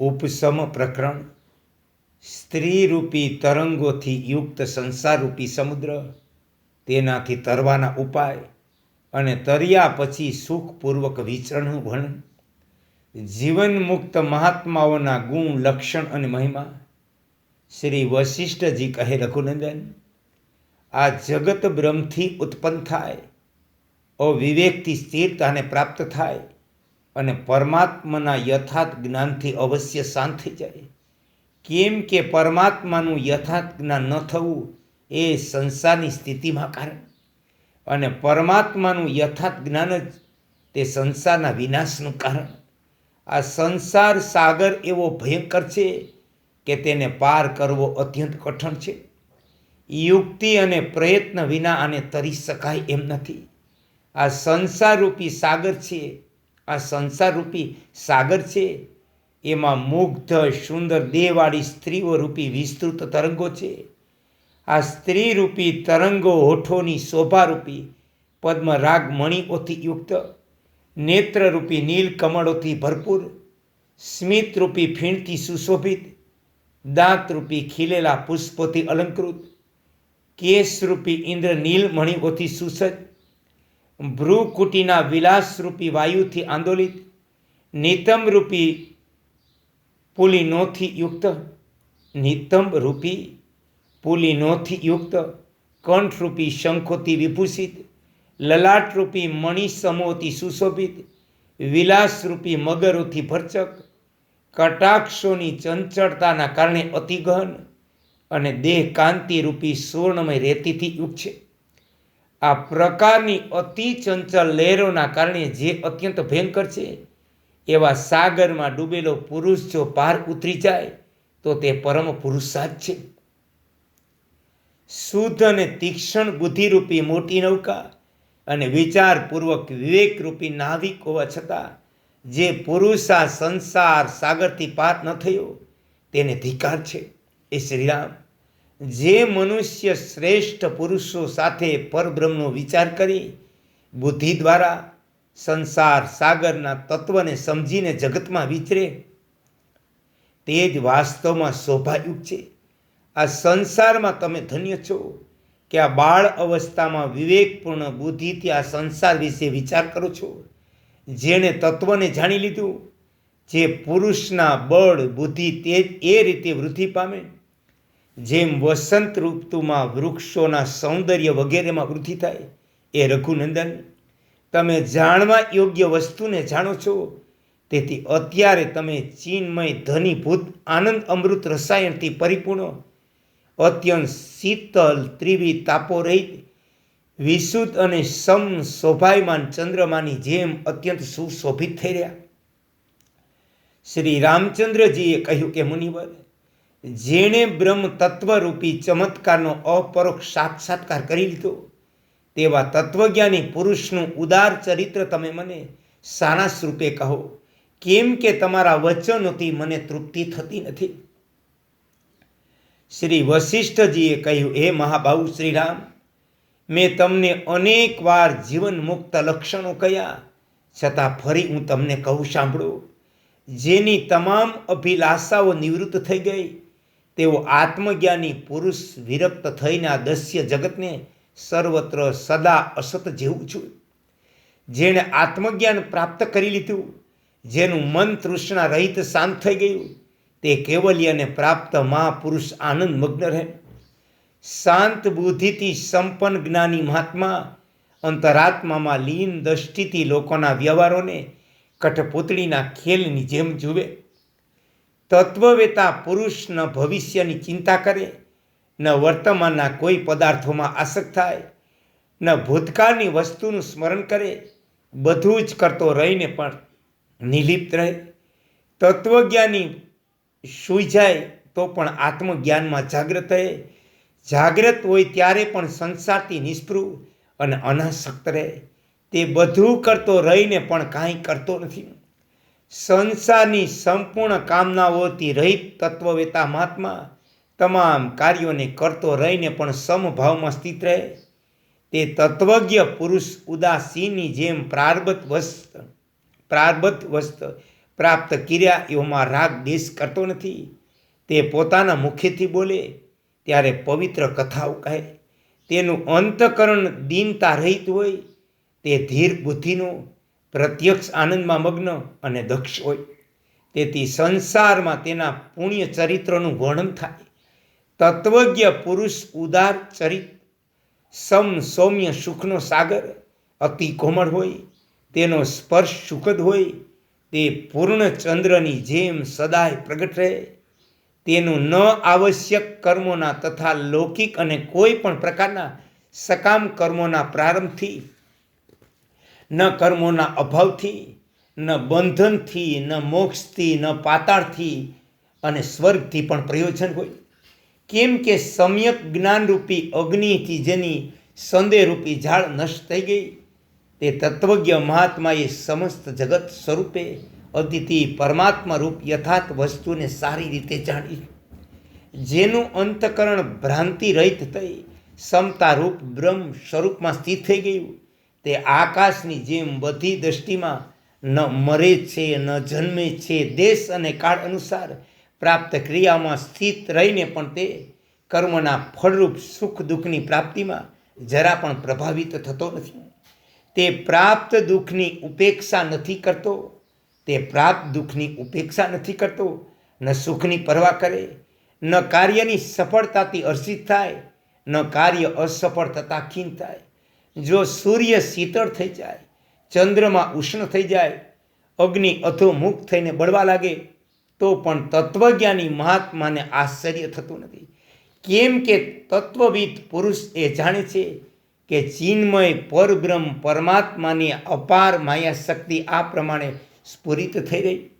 ઉપસમ પ્રકરણ. સ્ત્રીરૂપી તરંગોથી યુક્ત સંસારરૂપી સમુદ્ર. તેનાથી તરવાના ઉપાય અને તર્યા પછી સુખપૂર્વક વિચરણનું વર્ણન. જીવન મુક્ત મહાત્માઓના ગુણ, લક્ષણ અને મહિમા. શ્રી વશિષ્ઠજી કહે રઘુનંદન, આ જગત બ્રહ્મથી ઉત્પન્ન થાય. અવિવેકથી સ્થિરતાને પ્રાપ્ત થાય. અને પરમાત્માના યથાર્થ જ્ઞાનથી અવશ્ય શાંત થઈ જાય. કેમ કે પરમાત્માનું યથાર્થ જ્ઞાન ન થવું એ સંસારની સ્થિતિમાં કારણ. અને પરમાત્માનું યથાર્થ જ્ઞાન જ તે સંસારના વિનાશનું કારણ. આ સંસાર સાગર એવો ભયંકર છે કે તેને પાર કરવો અત્યંત કઠણ છે. યુક્તિ અને પ્રયત્ન વિના આને તરી શકાય એમ નથી. આ સંસારરૂપી સાગર છે આ સંસારરૂપી સાગર છે. એમાં મુગ્ધ, સુંદર દેહવાળી સ્ત્રીઓ રૂપી વિસ્તૃત તરંગો છે. આ સ્ત્રીરૂપી તરંગો હોઠોની શોભારૂપી પદ્મરાગ મણિઓથી યુક્ત, નેત્રરૂપી નીલ કમળોથી ભરપૂર, સ્મિતરૂપી ફીણથી સુશોભિત, દાંતરૂપી ખીલેલા પુષ્પોથી અલંકૃત, કેશરૂપી ઇન્દ્ર મણિઓથી સુસજ્જ ભ્રુકુટીના વિલાસરૂપી વાયુથી આંદોલિત નિતંબરૂપી પુલિનોથી યુક્ત નિતંબરૂપી પુલિનોથી યુક્ત, કંઠરૂપી શંખોથી વિભૂષિત, લલાટરૂપી મણિસમોથી સુશોભિત, વિલાસરૂપી મગરોથી ભરચક, કટાક્ષોની ચંચળતાના કારણે અતિગહન અને દેહ કાંતિરૂપી સુવર્ણમય રેતીથી યુક્ત છે. આ પ્રકારની અતિ ચંચલ લહેરોના કારણે જે અત્યંત ભયંકર છે, એવા સાગરમાં ડૂબેલો પુરુષ જો પાર ઉતરી જાય, તો તે પરમ પુરુષાર્થ છે. શુદ્ધ અને તીક્ષ્ણ બુદ્ધિરૂપી મોટી નૌકા અને વિચારપૂર્વક વિવેકરૂપી નાવિક હોવા છતાં, જે પુરુષ સંસાર સાગરથી પાર ન થયો, તેને ધિકાર છે. એ શ્રીરામ. જે મનુષ્ય શ્રેષ્ઠ પુરુષો સાથે પરબ્રહ્મનો વિચાર કરી, બુદ્ધિ દ્વારા સંસાર સાગરના તત્વને સમજીને જગતમાં વિચરે, તે જ વાસ્તવમાં શોભાયુક્ત છે. આ સંસારમાં તમે ધન્ય છો કે આ બાળ અવસ્થામાં વિવેકપૂર્ણ બુદ્ધિથી આ સંસાર વિશે વિચાર કરો છો. જેણે તત્વને જાણી લીધું, જે પુરુષના બળ, બુદ્ધિ તે એ રીતે વૃદ્ધિ પામે જેમ વસંત ઋતુમાં વૃક્ષોના સૌંદર્ય વગેરેમાં વૃદ્ધિ થાય, એ રઘુનંદન. તમે જાણવા યોગ્ય વસ્તુને જાણો છો, તેથી અત્યારે તમે ચીનમય ધનીભૂત આનંદ અમૃત રસાયણથી પરિપૂર્ણ. અત્યંત શીતલ ત્રિવી તાપો રહિત વિશુદ્ધ અને સમ શોભાયમાન ચંદ્રમાની જેમ અત્યંત સુશોભિત થઈ રહ્યા. શ્રી રામચંદ્રજીએ કહ્યું કે મુનિવર જેણે બ્રહ્મ તત્વરૂપી ચમત્કારનો અપરોક્ષ સાક્ષાત્કાર કરી લીધો. તેવા તત્વજ્ઞાની પુરુષનું ઉદાર ચરિત્ર તમે મને સારાંશ રૂપે કહો. કેમ કે તમારા વચનોથી મને તૃપ્તિ થતી નથી? શ્રી વશિષ્ઠજીએ કહ્યું, હે મહાબાહુ શ્રીરામ, મેં તમને અનેક વાર જીવન મુક્ત લક્ષણો કહ્યા. છતાં ફરી હું તમને કહું, સાંભળો. જેની તમામ અભિલાષાઓ નિવૃત્ત થઈ ગઈ. તેઓ આત્મજ્ઞાની પુરુષ વિરક્ત થઈને આ દસ્ય જગતને સર્વત્ર સદા અસત જેવું છું. જેણે આત્મજ્ઞાન પ્રાપ્ત કરી લીધું, જેનું મન તૃષ્ણા રહિત શાંત થઈ ગયું, તે કેવલ્યને પ્રાપ્ત મહાપુરુષ આનંદ મગ્ન રહે. શાંત બુદ્ધિથી સંપન્ન જ્ઞાની મહાત્મા અંતરાત્મામાં લીન દ્રષ્ટિથી લોકોના વ્યવહારોને કઠપૂતળીના ખેલની જેમ જુએ. તત્વવેતા પુરુષ ન ભવિષ્યની ચિંતા કરે, ન વર્તમાનના કોઈ પદાર્થોમાં આસક્ત થાય, ન ભૂતકાળની વસ્તુનું સ્મરણ કરે, બધું જ કરતો રહીને પણ નિલિપ્ત રહે. તત્વજ્ઞાની સૂઈ જાય તો પણ આત્મજ્ઞાનમાં જાગ્રત રહે. જાગ્રત હોય ત્યારે પણ સંસારથી નિષ્પૃહ અને અનાસક્ત રહે. તે બધું કરતો રહીને પણ કાંઈ કરતો નથી. સંસારની સંપૂર્ણ કામનાઓથી રહિત તત્વવેતા મહાત્મા તમામ કાર્યોને કરતો રહીને પણ સમભાવમાં સ્થિત રહે. તે તત્વજ્ઞ પુરુષ ઉદાસીની જેમ પ્રારબ્ધ વસ્ત પ્રારબ્ધ વસ્ત પ્રાપ્ત કર્યા એવામાં રાગ દેશ કરતો નથી. તે પોતાના મુખેથી બોલે, ત્યારે પવિત્ર કથાઓ કહે. તેનું અંતકરણ દીનતા રહિત હોય, તે ધીર બુદ્ધિનો પ્રત્યક્ષ આનંદમાં મગ્ન અને દક્ષ હોય. તેથી સંસારમાં તેના પુણ્ય ચરિત્રનું વર્ણન થાય. તત્વજ્ઞ પુરુષ ઉદાર ચરિત. સમ સૌમ્ય સુખનો સાગર અતિ કોમળ હોય. તેનો સ્પર્શ સુખદ હોય. તે પૂર્ણ ચંદ્રની જેમ સદાય પ્રગટ રહે. તેનું ન આવશ્યક કર્મોના તથા લૌકિક અને કોઈ પણ પ્રકારના સકામ કર્મોના પ્રારંભથી ન કર્મોના અભાવથી, ન બંધનથી, ન મોક્ષથી, ન પાતાળથી અને સ્વર્ગથી પણ પ્રયોજન હોય. કેમ કે સમ્યક જ્ઞાનરૂપી અગ્નિથી જેની સંદેહરૂપી ઝાડ નષ્ટ થઈ ગઈ, તે તત્વજ્ઞ મહાત્માએ સમસ્ત જગત સ્વરૂપે અતિથિ પરમાત્મા રૂપ યથાર્થ વસ્તુને સારી રીતે જાણી જેનું અંતકરણ ભ્રાંતિ રહિત થઈ, સમતારૂપ બ્રહ્મ સ્વરૂપમાં સ્થિત થઈ ગયું. તે આકાશની જેમ બધી દ્રષ્ટિમાં ન મરે છે, ન જન્મે છે. દેશ અને કાળ અનુસાર પ્રાપ્ત ક્રિયામાં સ્થિત રહીને પણ તે કર્મના ફળરૂપ સુખ દુઃખની પ્રાપ્તિમાં જરા પણ પ્રભાવિત થતો નથી. તે પ્રાપ્ત દુઃખની ઉપેક્ષા નથી કરતો, તે પ્રાપ્ત દુઃખની ઉપેક્ષા નથી કરતો, ન સુખની પરવા કરે, ન કાર્યની સફળતાથી હર્ષિત થાય, ન કાર્ય અસફળ થતાં ખીન થાય. જો સૂર્ય શીતળ થઈ જાય, ચંદ્રમાં ઉષ્ણ થઈ જાય, અગ્નિ અધોમુખ થઈને બળવા લાગે, તો પણ તત્વજ્ઞાની મહાત્માને આશ્ચર્ય થતું નથી. કેમ કે તત્વવિદ પુરુષ એ જાણે છે કે ચિન્મય પરબ્રહ્મ પરમાત્માની અપાર માયા શક્તિ આ પ્રમાણે સ્ફુરિત થઈ રહી.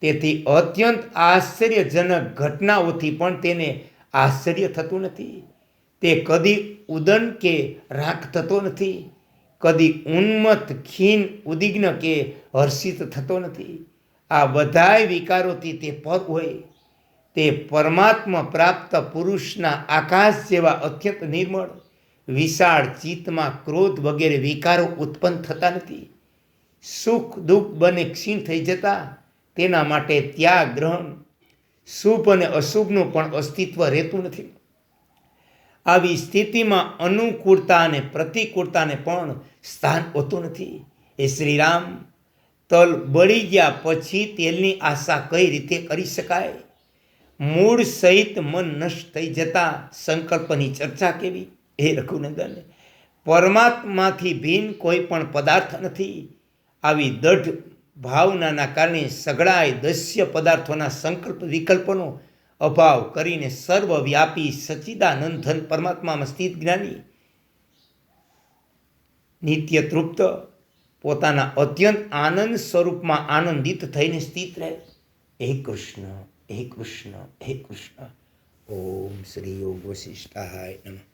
તેથી અત્યંત આશ્ચર્યજનક ઘટનાઓથી પણ તેને આશ્ચર્ય થતું નથી. તે કદી ઉદન કે રાખ થતો નથી, કદી ઉન્મત ખીન ઉદ્વિગ્ન કે હર્ષિત થતો નથી. આ બધાય વિકારોથી તે પર હોય. તે પરમાત્મા પ્રાપ્ત પુરુષના આકાશ જેવા અત્યંત નિર્મળ, વિશાળ ચિત્તમાં ક્રોધ વગેરે વિકારો ઉત્પન્ન થતા નથી. સુખ દુઃખ બને ક્ષીણ થઈ જતા, તેના માટે ત્યાગ, ગ્રહણ. શુભ અને અશુભનું પણ અસ્તિત્વ રહેતું નથી. આવી સ્થિતિમાં અનુકૂળતા અને પ્રતિકૂળતાને પણ સ્થાન હોતું નથી. એ શ્રીરામ તલ બળી ગયા પછી તેલની આશા કઈ રીતે કરી શકાય? મૂળ સહિત મન નષ્ટ થઈ જતા સંકલ્પની ચર્ચા કેવી? હે રઘુનંદન, પરમાત્માથી ભિન્ન કોઈ પણ પદાર્થ નથી. આવી દઢ ભાવનાના કારણે સઘળાય દસ્ય પદાર્થોના સંકલ્પ વિકલ્પનો અભાવ કરીને સર્વવ્યાપી સચ્ચિદાનંદન પરમાત્મામાં સ્થિત જ્ઞાની નિત્ય તૃપ્ત પોતાના અત્યંત આનંદ સ્વરૂપમાં આનંદિત થઈને સ્થિત રહે. હે કૃષ્ણ હે કૃષ્ણ હે કૃષ્ણ. ઓમ શ્રી યોગ વશિષ્ઠાય નમઃ.